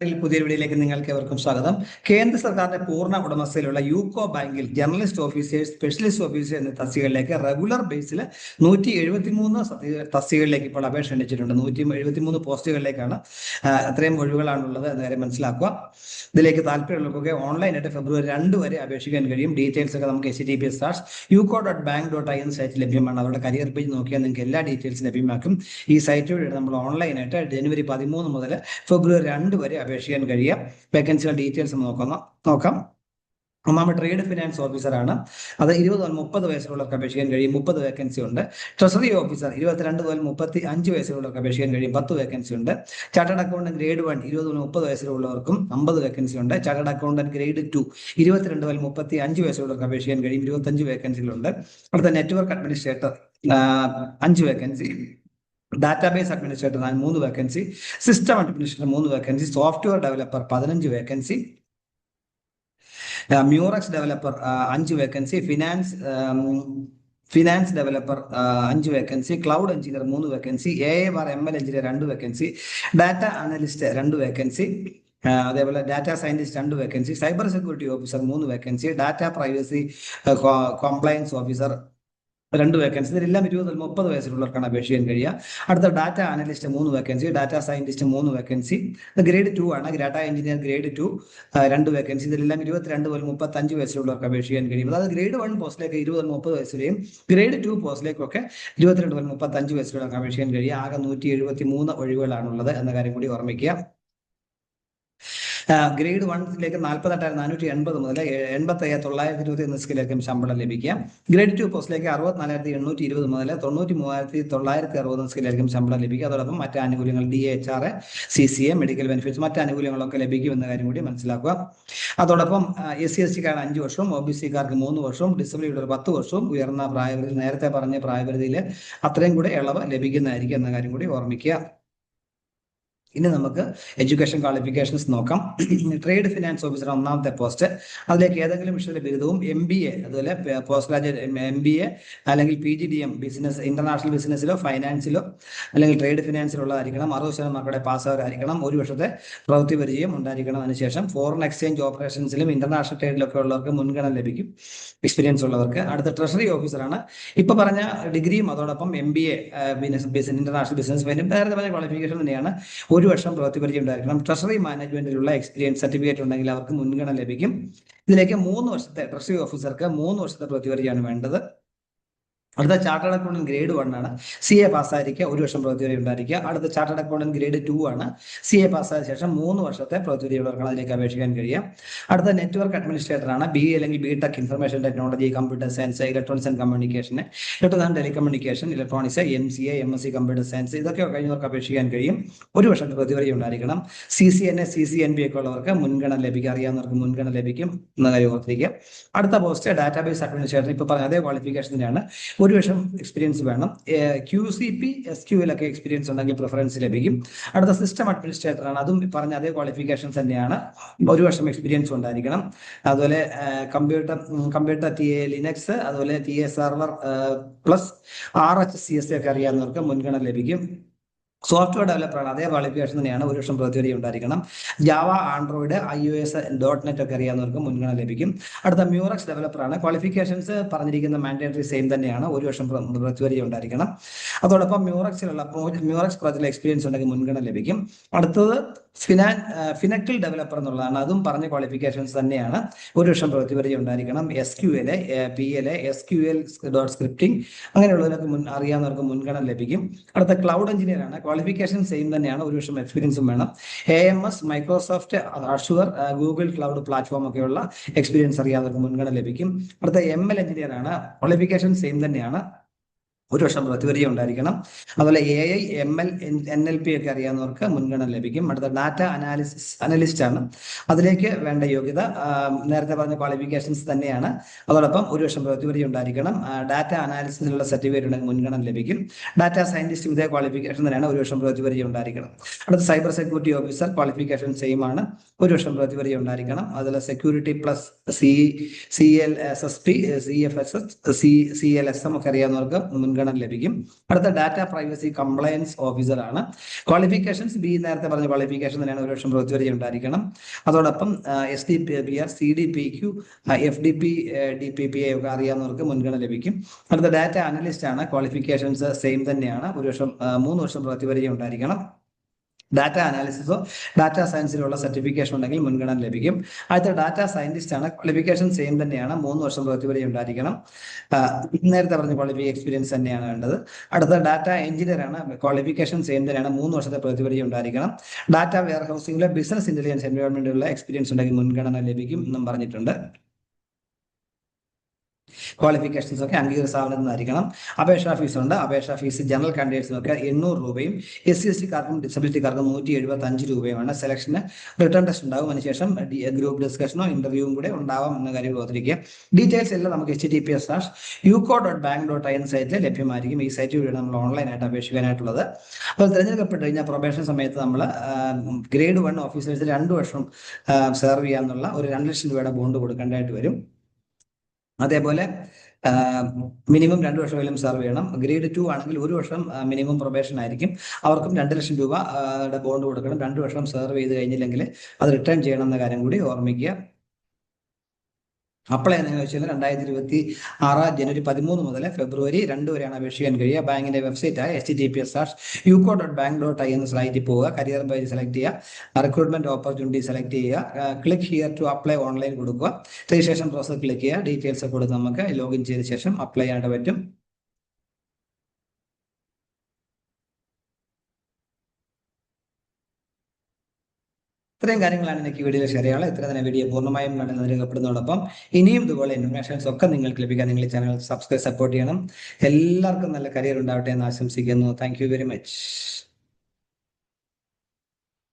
പുതിയ വീഡിയോയിലേക്ക് നിങ്ങൾക്ക് എവർക്കും സ്വാഗതം. കേന്ദ്ര സർക്കാരിന്റെ പൂർണ ഉടമസ്ഥയിലുള്ള യൂക്കോ ബാങ്കിൽ ജേർണലിസ്റ്റ് ഓഫീസേഴ്സ് സ്പെഷ്യലിസ്റ്റ് ഓഫീസർ എന്ന തസ്തികകളിലേക്ക് റെഗുലർ ബേസിൽ നൂറ്റി എഴുപത്തി മൂന്ന് തസ്തികകളിലേക്ക് ഇപ്പോൾ അപേക്ഷ ക്ഷണിച്ചിട്ടുണ്ട്. നൂറ്റി എഴുപത്തിമൂന്ന് പോസ്റ്റുകളിലേക്കാണ് അത്രയും ഒഴിവുകളാണുള്ളത് എന്ന കാര്യം മനസ്സിലാക്കുക. ഇതിലേക്ക് താല്പര്യമുള്ളവർക്കൊക്കെ ഓൺലൈനായിട്ട് ഫെബ്രുവരി രണ്ട് വരെ അപേക്ഷിക്കാൻ കഴിയും. ഡീറ്റെയിൽസ് ഒക്കെ നമുക്ക് H D P stars UCO dot bank dot I N site ലഭ്യമാണ്. അവരുടെ കരിയർ പേജ് നോക്കിയാൽ നിങ്ങൾക്ക് എല്ലാ ഡീറ്റെയിൽസും ലഭ്യമാക്കും. ഈ സൈറ്റ് വഴി നമ്മൾ ഓൺലൈനായിട്ട് ജനുവരി പതിമൂന്ന് മുതൽ ഫെബ്രുവരി രണ്ട് വരെ അപേക്ഷിക്കാൻ കഴിയാം. വേക്കൻസിയുടെ ഡീറ്റെയിൽസ് നോക്കാം. നോക്കാം. ഒന്നാമത് ട്രേഡ് ഫിനാൻസ് ഓഫീസറാണ് അത് ഇരുപത് മുതൽ മുപ്പത് വയസ്സുള്ളവർക്ക് അപേക്ഷിക്കാൻ കഴിയും. മുപ്പത് വേക്കൻസി ഉണ്ട്. ട്രഷറി ഓഫീസർ ഇരുപത്തിരണ്ട് മുതൽ മുപ്പത്തി അഞ്ച് വയസ്സുള്ളവർക്ക് അപേക്ഷിക്കാൻ കഴിയും. പത്ത് വേക്കൻസി ഉണ്ട്. ചാർട്ടേഡ് അക്കൗണ്ടന്റ് ഗ്രേഡ് വൺ ഇരുപത് മുതൽ മുപ്പത് വയസ്സിലുള്ളവർക്കും അമ്പത് വേക്കൻസി ഉണ്ട്. ചാർട്ടേഡ് അക്കൗണ്ടന്റ് ഗ്രേഡ് ടു ഇരുപത്തിരണ്ട് മുതൽ മുപ്പത്തി അഞ്ച് വയസ്സുള്ളവർക്ക് അപേക്ഷിക്കാൻ കഴിയും. ഇരുപത്തഞ്ച് വേക്കൻസികളുണ്ട് അടുത്ത നെറ്റ്വർക്ക് അഡ്മിനിസ്ട്രേറ്റർ അഞ്ച് വേക്കൻസി ഡാറ്റാബേസ് അഡ്മിനിസ്ട്രേറ്റർ മൂന്ന് വേക്കൻസി സിസ്റ്റം അഡ്മിനിസ്ട്രേറ്റർ മൂന്ന് വേക്കൻസി സോഫ്റ്റ്വെയർ ഡെവലപ്പർ പതിനഞ്ച് വേക്കൻസി മ്യൂറക്സ് ഡെവലപ്പർ അഞ്ച് വേക്കൻസി ഫിനാൻസ് ഫിനാൻസ് ഡെവലപ്പർ അഞ്ച് വേക്കൻസി ക്ലൗഡ് എഞ്ചിനീയർ മൂന്ന് vacancy A A bar M L engineer രണ്ട് വേക്കൻസി ഡാറ്റ അനലിസ്റ്റ് രണ്ട് vacancy അതേപോലെ ഡാറ്റ സയന്റിസ്റ്റ് രണ്ട് വേക്കൻസി സൈബർ സെക്യൂരിറ്റി ഓഫീസർ മൂന്ന് vacancy data privacy compliance officer രണ്ട് vacancy ഇതിലെല്ലാം ഇരുപത് മുതൽ മുപ്പത് വയസ്സിലുള്ളവർക്കാണ് അപേക്ഷ ചെയ്യാൻ കഴിയുക. അടുത്ത ഡാറ്റ അനലിസ്റ്റ് മൂന്ന് വേക്കൻസി ഡാറ്റ സയന്റിസ്റ്റ് മൂന്ന് വേക്കൻസി ഗ്രേഡ് ടു ആണ്. ഡാറ്റ എഞ്ചിനീയർ ഗ്രേഡ് ടു രണ്ട് വേക്കൻസി ഇതിലെല്ലാം ഇരുപത്തിരണ്ട് മുതൽ മുപ്പത്തഞ്ച് വയസ്സിലുള്ളവർക്ക് അപേക്ഷ ചെയ്യാൻ കഴിയും. അതായത് ഗ്രേഡ് വൺ പോസ്റ്റിലേക്ക് ഇരുപത് മുതൽ മുപ്പത് വയസ്സിലെയും ഗ്രേഡ് ടു പോസ്റ്റിലേക്കൊക്കെ ഇരുപത്തിരണ്ട് മുതൽ മുപ്പത്തഞ്ച് വയസ്സിലുള്ളവർക്ക് അപേക്ഷ ചെയ്യാൻ കഴിയും. ആകെ നൂറ്റി എഴുപത്തി മൂന്ന് ഒഴിവുകളാണുള്ളത് എന്ന കാര്യം കൂടി ഓർമ്മിക്കുക. ഗ്രേഡ് വണ്ണിലേക്ക് നാൽപ്പത്തെട്ടായിരത്തി നാനൂറ്റി എൺപത് മുതൽ എൺപത്തി അയ്യായിരത്തി തൊള്ളായിരത്തി ഇരുപത്തി ഒന്ന് സ്കിലേക്കും ശമ്പളം ലഭിക്കുക ഗ്രേഡ് ടു പോസ്റ്റിലേക്ക് അറുപത്തിനാലായിരത്തി എണ്ണൂറ്റി ഇരുപത് മുതൽ തൊണ്ണൂറ്റി മൂവായിരത്തി തൊള്ളായിരത്തി അറുപത് സ്കിലേക്കും ശമ്പളം ലഭിക്കുക അതോടൊപ്പം മറ്റ് ആനുകൂല്യങ്ങൾ D H R C C A medical benefits മറ്റ് ആനുകൂല്യങ്ങളൊക്കെ ലഭിക്കും എന്ന കാര്യം കൂടി മനസ്സിലാക്കുക. അതോടൊപ്പം എസ് സി എസ് ടിക്കാർക്ക് അഞ്ച് വർഷവും ഒ ബി സിക്കാർക്ക് മൂന്ന് വർഷവും ഡിസബിലിറ്റിയുടെ ഒരു പത്ത് വർഷവും ഉയർന്ന പ്രായപരിധി നേരത്തെ പറഞ്ഞ പ്രായപരിധിയിൽ അത്രയും കൂടെ ഇളവ് ലഭിക്കുന്നതായിരിക്കും എന്ന കാര്യം കൂടി ഓർമ്മിക്കുക. ഇനി നമുക്ക് എഡ്യൂക്കേഷൻ ക്വാളിഫിക്കേഷൻസ് നോക്കാം. ട്രേഡ് ഫിനാൻസ് ഓഫീസർ ഒന്നാമത്തെ പോസ്റ്റ് അതിലേക്ക് ഏതെങ്കിലും വിഷയത്തിലെ ബിരുദവും എം ബി എ അതുപോലെ post graduate M B A അല്ലെങ്കിൽ P G D M business international ബിസിനസ്സിലോ ഫൈനാൻസിലോ അല്ലെങ്കിൽ ട്രേഡ് ഫിനാൻസിലോ ഉള്ളതായിരിക്കണം. അറുപത് ശതമാനം മക്കളുടെ പാസ്സാവരായിരിക്കണം ഒരു വർഷത്തെ പ്രവൃത്തി പരിചയം ഉണ്ടായിരിക്കണം അതിനുശേഷം ഫോറിൻ എക്സ്ചേഞ്ച് ഓപ്പറേഷൻസിലും ഇന്റർനാഷണൽ ട്രേഡിലൊക്കെ ഉള്ളവർക്ക് മുൻഗണന ലഭിക്കും. എക്സ്പീരിയൻസ് ഉള്ളവർക്ക്. അടുത്ത ട്രഷറി ഓഫീസറാണ് ഇപ്പൊ പറഞ്ഞ ഡിഗ്രിയും അതോടൊപ്പം M B A business international business നേരത്തെ പറഞ്ഞ ക്വാളിഫിക്കേഷൻ തന്നെയാണ്. ഒരു വർഷം പ്രവൃത്തി പരിചയം ഉണ്ടായിരിക്കണം ട്രഷറി മാനേജ്മെന്റിലുള്ള എക്സ്പീരിയൻസ് സർട്ടിഫിക്കറ്റ് ഉണ്ടെങ്കിൽ അവർക്ക് മുൻഗണന ലഭിക്കും. ഇതിലേക്ക് മൂന്ന് വർഷത്തെ ട്രഷറി ഓഫീസർക്ക് മൂന്ന് വർഷത്തെ പ്രവൃത്തി പരിചയമാണ് വേണ്ടത്. അടുത്ത ചാർട്ടേഡ് അക്കൗണ്ടന്റ് ഗ്രേഡ് വൺ ആണ്. സി എ പാസ്സായിരിക്കുക ഒരു വർഷം പ്രവൃത്തി ഉണ്ടായിരിക്കുക. അടുത്ത ചാർട്ടേഡ് അക്കൗണ്ടന്റ് ഗ്രേഡ് ടു ആണ്. സി എ പാസ്സായ ശേഷം മൂന്ന് വർഷത്തെ പ്രവൃത്തി വരെയുള്ളവർക്ക് അതിലേക്ക് അപേക്ഷിക്കാൻ കഴിയാം. അടുത്ത നെറ്റ്വർക്ക് അഡ്മിനിസ്ട്രേറ്റർ ആണ്. ബി അല്ലെങ്കിൽ B tech information technology computer science electronics and communication and telecommunication electronics M C A M S C computer science ഇതൊക്കെ കഴിഞ്ഞവർക്ക് അപേക്ഷിക്കാൻ കഴിയും. ഒരു വർഷത്തെ പ്രവൃത്തി വരെ ഉണ്ടായിരിക്കണം. C C N A C C N B ഒക്കെ ഉള്ളവർക്ക് മുൻഗണന ലഭിക്കും. അറിയാവുന്നവർക്ക് മുൻഗണന ലഭിക്കും. എന്ന കാര്യം ഓർത്തിരിക്കുക. അടുത്ത പോസ്റ്റ് ഡാറ്റാബേസ് അഡ്മിനിസ്ട്രേറ്റർ ഇപ്പൊ പറഞ്ഞ അതേ ക്വാളിഫിക്കേഷൻ തന്നെയാണ് ഒരു വർഷം എക്സ്പീരിയൻസ് വേണം. Q C P S Q ഒക്കെ എക്സ്പീരിയൻസ് ഉണ്ടെങ്കിൽ പ്രിഫറൻസ് ലഭിക്കും. അടുത്ത സിസ്റ്റം അഡ്മിനിസ്ട്രേറ്റർ ആണ്. അതും പറഞ്ഞ അതേ ക്വാളിഫിക്കേഷൻസ് തന്നെയാണ്. ഒരു വർഷം എക്സ്പീരിയൻസ് ഉണ്ടായിരിക്കണം. അതുപോലെ computer computer T A Linux അതുപോലെ T A server plus R H C S ഒക്കെ അറിയാവുന്നവർക്ക് മുൻഗണന ലഭിക്കും. സോഫ്റ്റ്വെയർ ഡെവലപ്പറാണ് അതേ ക്വാളിഫിക്കേഷൻ തന്നെയാണ് ഒരു വർഷം പ്രവൃത്തി ഉണ്ടായിരിക്കണം. Java android I O S dot net ഒക്കെ അറിയാവുന്നവർക്ക് മുൻഗണന ലഭിക്കും. അടുത്ത മ്യൂറക്സ് ഡെവലപ്പറാണ് ക്വാളിഫിക്കേഷൻസ് പറഞ്ഞിരിക്കുന്ന മാൻഡേറ്ററി സെയിം തന്നെയാണ്. ഒരു വർഷം പ്രവൃത്തി ഉണ്ടായിരിക്കണം. അതോടൊപ്പം മ്യൂറക്സിലുള്ള മ്യൂറക്സ് പ്രോജക്റ്റിൽ എക്സ്പീരിയൻസ് ഉണ്ടെങ്കിൽ മുൻഗണന ലഭിക്കും. അടുത്തത് ഫിനാൻ ഫിനക്കിൾ ഡെവലപ്പർ എന്നുള്ളതാണ്. അതും പറഞ്ഞ ക്വാളിഫിക്കേഷൻസ് തന്നെയാണ്. ഒരു വർഷം പ്രവൃത്തി പരിചയം ഉണ്ടായിരിക്കണം. S Q L P L S Q L dot scripting അങ്ങനെയുള്ളവർക്ക് മുൻ അറിയാവുന്നവർക്ക് മുൻഗണന ലഭിക്കും. അടുത്ത ക്ലൗഡ് എഞ്ചിനീയർ ആണ്. ക്വാളിഫിക്കേഷൻ സെയിം തന്നെയാണ്. ഒരു വർഷം എക്സ്പീരിയൻസും വേണം. A M S Microsoft Azure Google cloud platform ഒക്കെയുള്ള എക്സ്പീരിയൻസ് അറിയാവുന്നവർക്ക് മുൻഗണന ലഭിക്കും. അടുത്ത എം എൽ എഞ്ചിനീയർ ആണ്. ക്വാളിഫിക്കേഷൻ സെയിം തന്നെയാണ്. ഒരു വർഷം പ്രതിപരിചയം ഉണ്ടായിരിക്കണം. അതുപോലെ A I M L N L P ഒക്കെ അറിയാവുന്നവർക്ക് മുൻഗണന ലഭിക്കും. അടുത്ത ഡാറ്റ അനാലിസിസ് അനലിസ്റ്റ് ആണ്. അതിലേക്ക് വേണ്ട യോഗ്യത നേരത്തെ പറഞ്ഞ ക്വാളിഫിക്കേഷൻസ് തന്നെയാണ്. അതോടൊപ്പം ഒരു വർഷം പ്രതിപരിചയം ഉണ്ടായിരിക്കണം. ഡാറ്റ അനാലിസിസിനുള്ള സർട്ടിഫിക്കറ്റ് ഉണ്ടെങ്കിൽ മുൻഗണന ലഭിക്കും. ഡാറ്റ സയന്റിസ്റ്റും ഇതേ ക്വാളിഫിക്കേഷൻ തന്നെയാണ്. ഒരു വർഷം പ്രതിപരിചയം ഉണ്ടായിരിക്കണം. അടുത്ത cyber security officer qualification same ആണ്. ഒരു വർഷം പ്രതിപരി ഉണ്ടായിരിക്കണം. അതിൽ security plus C C L S S P C F S S C C L S M ഒക്കെ അറിയാവുന്നവർക്ക് മുൻഗണന ലഭിക്കും. അടുത്ത ഡാറ്റ പ്രൈവസി കംപ്ലയൻസ് ഓഫീസർ ആണ്. ക്വാളിഫിക്കേഷൻസ് ബി നേരത്തെ പറഞ്ഞ ക്വാളിഫിക്കേഷൻ തന്നെയാണ് ഒരു വർഷം പ്രതിപരി ഉണ്ടായിരിക്കണം. അതോടൊപ്പം S D P R C D P Q F D P D P P ഒക്കെ അറിയാവുന്നവർക്ക് മുൻഗണന ലഭിക്കും. അടുത്ത ഡാറ്റ അനലിസ്റ്റ് ആണ്. ക്വാളിഫിക്കേഷൻസ് സെയിം തന്നെയാണ്. ഒരു വർഷം മൂന്ന് വർഷം പ്രവൃത്തി വരെ ഉണ്ടായിരിക്കണം. ഡാറ്റ അനാലിസിസോ ഡാറ്റ സയൻസിലുള്ള സർട്ടിഫിക്കേഷൻ ഉണ്ടെങ്കിൽ മുൻഗണന ലഭിക്കും. അടുത്ത ഡാറ്റ സയന്റിസ്റ്റ് ആണ്. ക്വാളിഫിക്കേഷൻ സെയിം തന്നെയാണ്. മൂന്ന് വർഷം പ്രതിപരി ഉണ്ടായിരിക്കണം. നേരത്തെ പറഞ്ഞ ക്വാളിഫി എക്സ്പീരിയൻസ് തന്നെയാണ് വേണ്ടത്. അടുത്ത ഡാറ്റ എഞ്ചിനീയർ ആണ്. ക്വാളിഫിക്കേഷൻ സെയിം തന്നെയാണ്. മൂന്ന് വർഷത്തെ പ്രതിപരി ഉണ്ടായിരിക്കണം. ഡാറ്റ വെയർ ഹൗസിംഗിലെ ബിസിനസ് ഇന്റലിജൻസ് എൻവയോൺമെന്റിലുള്ള എക്സ്പീരിയൻസ് ഉണ്ടെങ്കിൽ മുൻഗണന ലഭിക്കും എന്നും പറഞ്ഞിട്ടുണ്ട്. ക്വാളിഫിക്കേഷൻസ് ഒക്കെ അംഗീകൃത നിന്നായിരിക്കണം അപേക്ഷാ ഫീസ് ഉണ്ട്. അപേക്ഷാ ഫീസ് ജനറൽ കാൻഡിഡേറ്റ്സിനൊക്കെ എണ്ണൂറ് രൂപയും എസ് സി എസ് ടിക്കാർക്കും ഡിസബിലിറ്റിക്കാർക്കും നൂറ്റി എഴുപത്തി അഞ്ച് രൂപയുമാണ് സെലക്ഷന് റിട്ടേൺ ടെസ്റ്റ് ഉണ്ടാവും അതിനുശേഷം ഗ്രൂപ്പ് ഡിസ്കഷനോ ഇന്റർവ്യൂവും കൂടെ ഉണ്ടാവാം എന്ന കാര്യം ഓർത്തിരിക്കുക ഡീറ്റെയിൽസ് എല്ലാം നമുക്ക് H T P S dash UCO dot bank dot I N സൈറ്റിൽ ലഭ്യമായിരിക്കും. ഈ സൈറ്റ് വഴി നമ്മൾ ഓൺലൈനായിട്ട് അപേക്ഷിക്കാനായിട്ടുള്ളത്. അപ്പോൾ തിരഞ്ഞെടുക്കപ്പെട്ട് കഴിഞ്ഞാൽ പ്രൊബേഷൻ സമയത്ത് നമ്മൾ ഗ്രേഡ് വൺ ഓഫീസേഴ്സ് രണ്ട് വർഷം സെർവ് ചെയ്യാന്നുള്ള ഒരു രണ്ട് ലക്ഷം രൂപയുടെ ബോണ്ട് കൊടുക്കേണ്ടതായിട്ട് വരും. അതേപോലെ മിനിമം രണ്ട് വർഷമെങ്കിലും സെർവ് ചെയ്യണം. ഗ്രേഡ് ടു ആണെങ്കിൽ ഒരു വർഷം മിനിമം പ്രൊബേഷൻ ആയിരിക്കും. അവർക്കും രണ്ട് ലക്ഷം രൂപയുടെ ബോണ്ട് കൊടുക്കണം. രണ്ട് വർഷം സർവ് ചെയ്ത് കഴിഞ്ഞില്ലെങ്കിൽ അത് റിട്ടേൺ ചെയ്യണം എന്ന കാര്യം കൂടി ഓർമ്മിക്കുക. അപ്ലൈ എന്ന് വെച്ചാൽ രണ്ടായിരത്തി ഇരുപത്തി ആറ് ജനുവരി പതിമൂന്ന് മുതൽ ഫെബ്രുവരി രണ്ട് വരെയാണ് അപേക്ഷിക്കാൻ കഴിയുക. ബാങ്കിന്റെ വെബ്സൈറ്റായ H T P S R UCO dot bank dot I എന്ന സൈറ്റിൽ പോവുക. കരിയർ പേജ് സെലക്ട് ചെയ്യുക. റിക്രൂട്ട്മെന്റ് ഓപ്പർച്യൂണിറ്റി സെലക്ട് ചെയ്യുക. Click here to apply online കൊടുക്കുക. രജിസ്ട്രേഷൻ പ്രോസസ് ക്ലിക്ക് ചെയ്യുക. ഡീറ്റെയിൽസ് കൊടുത്ത് നമുക്ക് ലോഗിൻ ചെയ്ത ശേഷം അപ്ലൈ ചെയ്യാനായിട്ട് പറ്റും. ഇത്രയും കാര്യങ്ങളാണ് എനിക്ക് വീഡിയോയിൽ ഷെയർ ചെയ്യാനുള്ളത്. ഇത്ര തന്നെ വീഡിയോ പൂർണമായും കണ്ടെന്ന് രേഖപ്പെടുന്നതോടൊപ്പം ഇനിയും ഇതുപോലെ ഇൻഫർമേഷൻസ് ഒക്കെ നിങ്ങൾക്ക് ലഭിക്കാൻ നിങ്ങൾ ചാനൽ സബ്സ്ക്രൈബ് സപ്പോർട്ട് ചെയ്യണം. എല്ലാവർക്കും നല്ല കരിയർ ഉണ്ടാവട്ടെ എന്ന് ആശംസിക്കുന്നു. Thank very much